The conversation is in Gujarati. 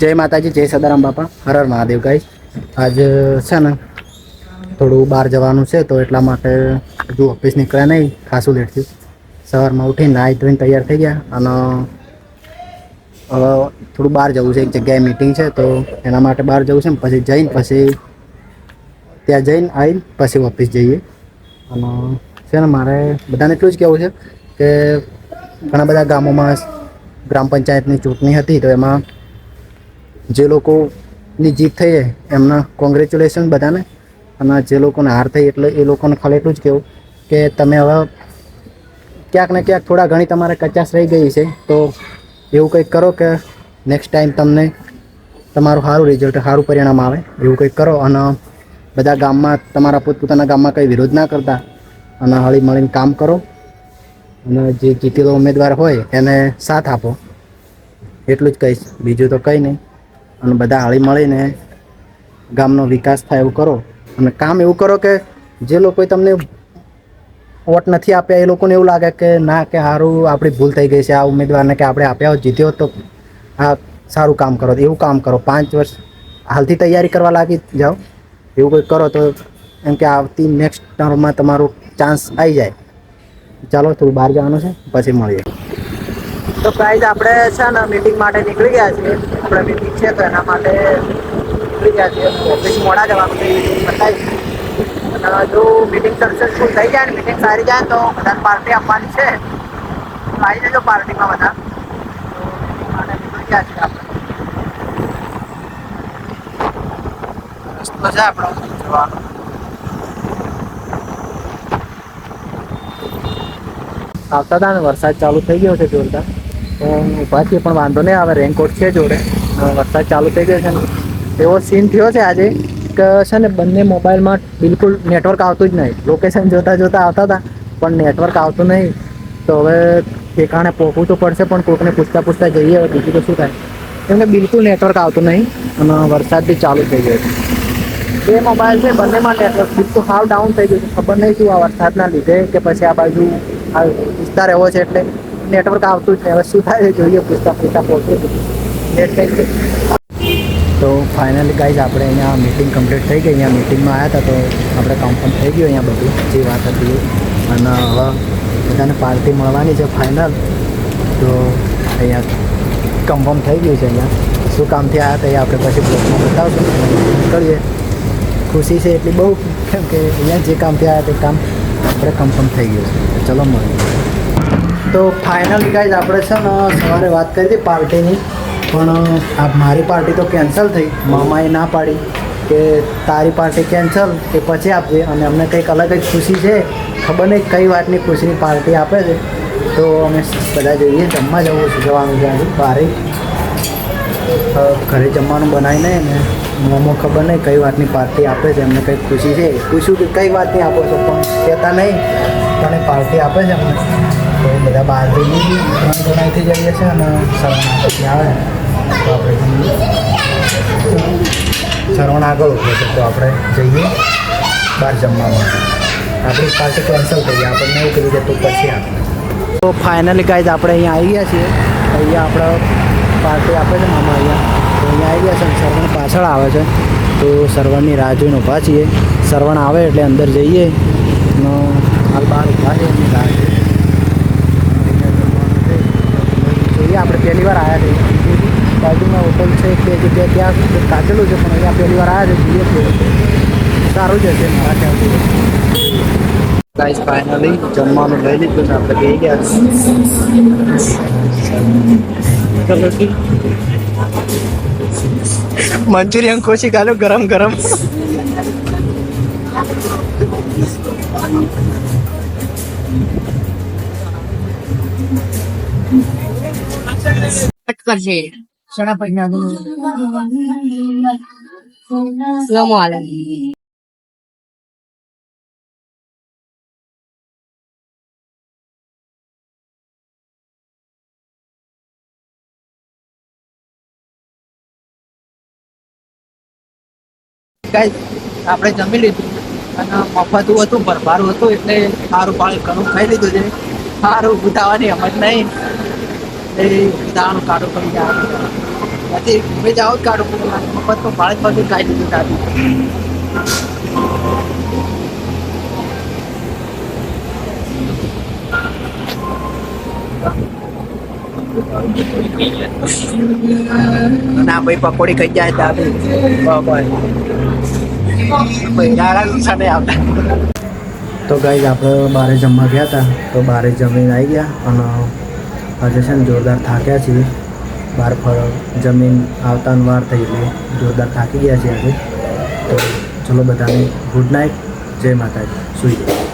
જય માતાજી, જય સદારામ બાપા. હર મહાદેવ ગાઈશ આજ, છે ને, થોડું બહાર જવાનું છે, તો એટલા માટે હજુ ઓફિસ નીકળ્યા નહીં. ખાસું લેટ થયું. સવારમાં ઉઠી નાહી ધોઈને તૈયાર થઈ ગયા અને થોડું બહાર જવું છે, એક જગ્યાએ મિટિંગ છે, તો એના માટે બહાર જવું છે ને, પછી જઈને, પછી ત્યાં જઈને આવીને પછી ઓફિસ જઈએ. અને છે ને, મારે બધાને એટલું જ કહેવું છે કે ઘણા બધા ગામોમાં ગ્રામ પંચાયતની ચૂંટણી હતી, તો એમાં જે લોકોની જીત થઈ એમના કોંગ્રેચ્યુલેશન બધાને. અને જે લોકોને હાર થઈ એટલે એ લોકોને ખાલી એટલું જ કહેવું કે તમે હવે ક્યાંક ને ક્યાંક થોડા ઘણી તમારે કચાશ રહી ગઈ છે, તો એવું કંઈક કરો કે નેક્સ્ટ ટાઈમ તમને તમારું સારું રિઝલ્ટ સારું પરિણામ આવે, એવું કંઈક કરો. અને બધા ગામમાં, તમારા પોતપોતાના ગામમાં કંઈ વિરોધ ના કરતા. અને હળી મળીને કામ કરો. અને જે જીતેલો ઉમેદવાર હોય એને સાથ આપો. એટલું જ કહીશ. બીજું તો કંઈ નહીં. અને બધા હળી મળીને ગામનો વિકાસ થાય એવું કરો. અને કામ એવું કરો કે જે લોકોએ તમને વોટ નથી આપ્યા, એ લોકોને એવું લાગે કે ના, કે સારું આપણી ભૂલ થઈ ગઈ છે. આ ઉમેદવારને કે આપણે આપ્યા, જીત્યો તો આ સારું કામ કરો. એવું કામ કરો. પાંચ વર્ષ હાલથી તૈયારી કરવા લાગી જાઓ. એવું કંઈ કરો તો એમ કે આવતી નેક્સ્ટ ટર્મમાં તમારું ચાન્સ આવી જાય. ચાલો, થોડું બહાર જવાનું છે. પછી મળીએ. તો પ્રાઇઝ આપણે છે ને મીટિંગ માટે નીકળી ગયા છીએ. આપણે મીટિંગ છે તો એના માટે નીકળી ગયા છીએ. ઓફિસ મોડા જવાનું બતાવીશ અને જો મીટિંગ સક્સેસફુલ થઈ જાય ને મીટિંગ સારી જાય તો બધાને પાર્ટી આપવાની છે. આવી જજો પાર્ટીમાં બધા. માટે નીકળી ગયા છીએ આપણે. રસ્તો છે આપણો આવતા હતા ને, વરસાદ ચાલુ થઈ ગયો છે જોરદાર. તો ઊભા પણ વાંધો નહીં આવે રેનકોટ છે જોડે. વરસાદ ચાલુ થઈ ગયો છે ને. એવો સીન થયો છે આજે કે છે ને બંને મોબાઈલમાં બિલકુલ નેટવર્ક આવતું જ નહીં. લોકેશન જોતા જોતા આવતા હતા, પણ નેટવર્ક આવતું નહીં. તો હવે ઠેકાણે પહોંચવું તો પડશે, પણ કોકને પૂછતા પૂછતા જઈએ, હવે બીજું તો શું થાય. એમને બિલકુલ નેટવર્ક આવતું નહીં અને વરસાદ બી ચાલુ થઈ ગયો છે. બે મોબાઈલ છે, બંનેમાં નેટવર્ક બિલકુલ હાવ ડાઉન થઈ ગયું ખબર નહીં શું આ વરસાદના લીધે કે પછી આ બાજુ આ વિસ્તાર એવો છે એટલે. નેટવર્ક આવતું જ નહીં હવે શું થાય છે જોઈએ પૂછતા પૂછતા પહોંચે નેટ કંઈક તો ફાઇનલી ગાઈઝ આપણે અહીંયા મીટિંગ કમ્પ્લીટ થઈ ગઈ, અહીંયા મીટિંગમાં આવ્યા હતા તો આપણે કન્ફર્મ થઈ ગયું અહીંયા બધું, જે વાત હતી એ. અને હવે બધાને પાર્ટી મળવાની છે ફાઇનલ તો અહીંયા કન્ફર્મ થઈ ગયું છે અહીંયા. શું કામથી આવ્યા હતા એ આપણે પછી બ્લોગમાં બતાવશું. નીકળીએ ખુશી છે એટલી બહુ, કેમ કે અહીંયા જે કામથી આવ્યા તે કામ આપણે કન્ફર્મ થઈ ગયું છે. ચલો મળીએ. તો ફાઇનલી ગાઈઝ આપણે છે ને સવારે વાત કરી હતી પાર્ટીની, પણ આ મારી પાર્ટી તો કેન્સલ થઈ. મામાએ ના પાડી કે તારી પાર્ટી કેન્સલ કે પછી આપજે. અને અમને કંઈક અલગ જ ખુશી છે. ખબર નહીં કઈ વાતની ખુશીની પાર્ટી આપે છે. તો અમે બધા જઈએ, જમવા જવું છે, જવાનું છે બારે. ઘરે જમવાનું બનાવીને ને મોમો ખબર નહીં કઈ વાતની પાર્ટી આપે છે એમને કંઈક ખુશી છે. પૂછ્યું કે કઈ વાતની આપો છો? પણ કહેતા નહીં. તને પાર્ટી આપે છે અમને. તો બધા બહાર ત્રણ જણાથી જઈએ છીએ અને સવારના પછી આવે. તો આપણે સરવણ આગળ ઊભો છે, તો આપણે જઈએ બહાર જમવા માટે આપણી પાર્ટી કેન્સલ થઈ ગયા આપણને એવું કીધું કે તું પછી આપણે તો ફાઇનલી ગાઈઝ આપણે અહીંયા આવી ગયા છીએ. અહીંયા આપણે પાર્ટી આપે છે મામા અહીંયા. તો અહીંયા આવી ગયા છે અને સરવણ પાછળ આવે છે. તો સરવણની રાહ જોઈને ઊભા છીએ. સરવણ આવે એટલે અંદર જઈએ અને હાલ બહાર ઊભા છે એમની રાહ જોઈએ. જોઈએ આપણે પહેલી વાર આવ્યા છીએ બાજુમાં હોટલ છે એક બે જગ્યાએ ત્યાં કાચેલું છે પણ અહીંયા પહેલી વાર આવ્યા છે જોઈએ છીએ સારું જ હશે મારા ખ્યાલથી ગાઈસ ફાઇનલી જમવાનું લઈ લીધું છે આપણે બેસી ગયા મંચુરિયન કોશી ગાલો ગરમ ગરમ કરશે પૈસા સ્લો હાલે ગાઈસ આપણે જમી લીધું. અને મફતું હતું ભરભારું હતું એટલે સારું પાણી ઘણું ખાઈ લીધું છે. સારું ઉતાવળની હમત નહીં. એ કાઢો પડી ત્યાંથી મેં જાવ જ કાઢું પડ્યું મફત તો ભાડે પાસે કાઢી દીધું કાઢી ના, ભાઈ, પકોડી ખાઈ જાય આવતા. તો ગાઈઝ આપણે બારે જમવા ગયા હતા. તો બારે જમીને આવી ગયા અને આજે છે ને જોરદાર થાક્યા છીએ. બહાર ફળ, જમીન આવતા વાર થઈ એટલે જોરદાર થાકી ગયા છીએ આજે. તો ચલો બધાને ગુડ નાઇટ જય માતાજી. સુઈ જાઓ.